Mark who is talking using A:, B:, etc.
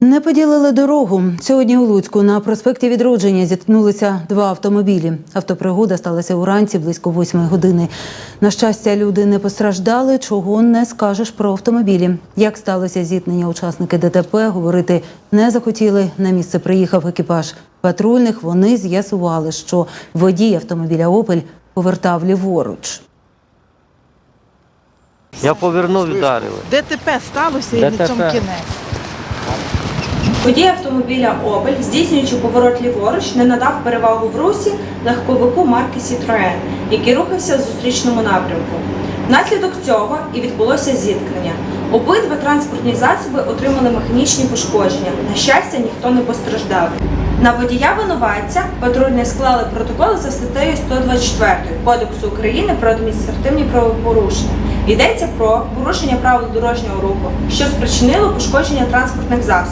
A: Не поділили дорогу. Сьогодні у Луцьку на проспекті Відродження зіткнулися два автомобілі. Автопригода сталася уранці близько восьмої години. На щастя, люди не постраждали, чого не скажеш про автомобілі. Як сталося зіткнення, учасники ДТП говорити не захотіли. На місце приїхав екіпаж патрульних. Вони з'ясували, що водій автомобіля Опель повертав ліворуч.
B: Я повернув і вдарили.
C: ДТП сталося і на цьому кінець.
D: Водій автомобіля Опель, здійснюючи поворот ліворуч, не надав перевагу в русі легковику марки Citroën, який рухався в зустрічному напрямку. Внаслідок цього і відбулося зіткнення. Обидва транспортні засоби отримали механічні пошкодження. На щастя, ніхто не постраждав. На водія винуватця патрульні склали протоколи за статтею 124 Кодексу України про адміністративні правопорушення. Йдеться про порушення правил дорожнього руху, що спричинило пошкодження транспортних засобів.